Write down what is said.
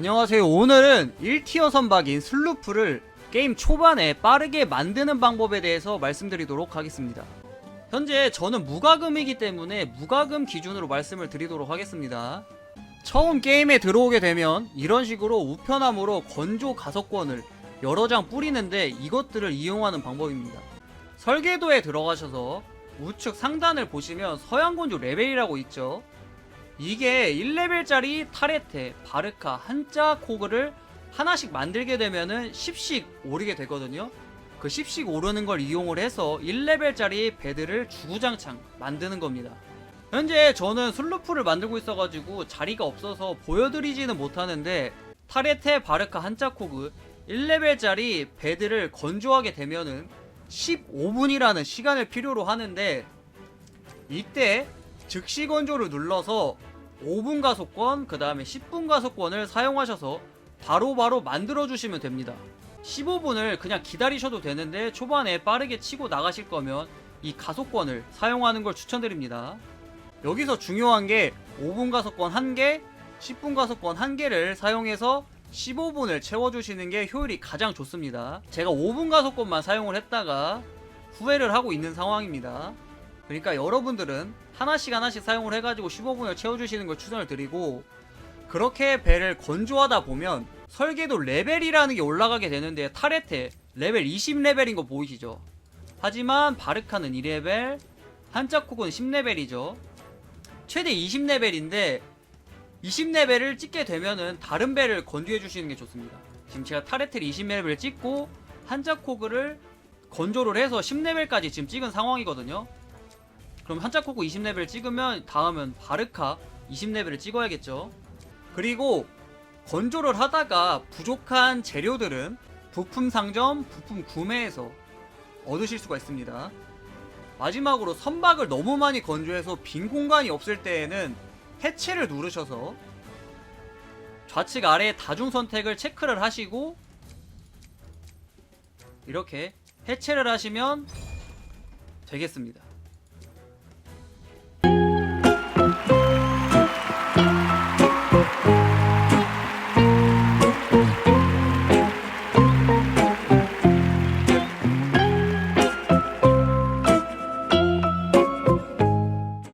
안녕하세요. 오늘은 1티어 선박인 슬루프를 게임 초반에 빠르게 만드는 방법에 대해서 말씀드리도록 하겠습니다. 현재 저는 무과금이기 때문에 무과금 기준으로 말씀을 드리도록 하겠습니다. 처음 게임에 들어오게 되면 이런 식으로 우편함으로 건조 가속권을 여러 장 뿌리는데 이것들을 이용하는 방법입니다. 설계도에 들어가셔서 우측 상단을 보시면 서양건조 레벨이라고 있죠. 이게 1레벨짜리 타레테, 바르카, 한자 코그를 하나씩 만들게 되면은 10씩 오르게 되거든요. 그 10씩 오르는 걸 이용을 해서 1레벨짜리 배드를 주구장창 만드는 겁니다. 현재 저는 슬루프를 만들고 있어가지고 자리가 없어서 보여드리지는 못하는데 타레테, 바르카, 한자 코그 1레벨짜리 배드를 건조하게 되면은 15분이라는 시간을 필요로 하는데 이때 즉시 건조를 눌러서 5분 가속권, 그 다음에 10분 가속권을 사용하셔서 바로 바로 만들어 주시면 됩니다. 15분을 그냥 기다리셔도 되는데 초반에 빠르게 치고 나가실 거면 이 가속권을 사용하는 걸 추천드립니다. 여기서 중요한 게 5분 가속권 1개, 10분 가속권 1개를 사용해서 15분을 채워주시는 게 효율이 가장 좋습니다. 제가 5분 가속권만 사용을 했다가 후회를 하고 있는 상황입니다. 그러니까 여러분들은 하나씩 하나씩 사용을 해가지고 15분을 채워주시는 걸 추천을 드리고 그렇게 배를 건조하다 보면 설계도 레벨이라는 게 올라가게 되는데 타레테 레벨 20레벨인 거 보이시죠? 하지만 바르카는 2레벨, 한자콕은 10레벨이죠. 최대 20레벨인데 20레벨을 찍게 되면은 다른 배를 건조해 주시는 게 좋습니다. 지금 제가 타레텔 20레벨을 찍고 한자코그를 건조를 해서 10레벨까지 지금 찍은 상황이거든요. 그럼 한자코그 20레벨 찍으면 다음은 바르카 20레벨을 찍어야겠죠. 그리고 건조를 하다가 부족한 재료들은 부품 상점, 부품 구매에서 얻으실 수가 있습니다. 마지막으로 선박을 너무 많이 건조해서 빈 공간이 없을 때에는 해체를 누르셔서 좌측 아래 다중 선택을 체크를 하시고 이렇게 해체를 하시면 되겠습니다.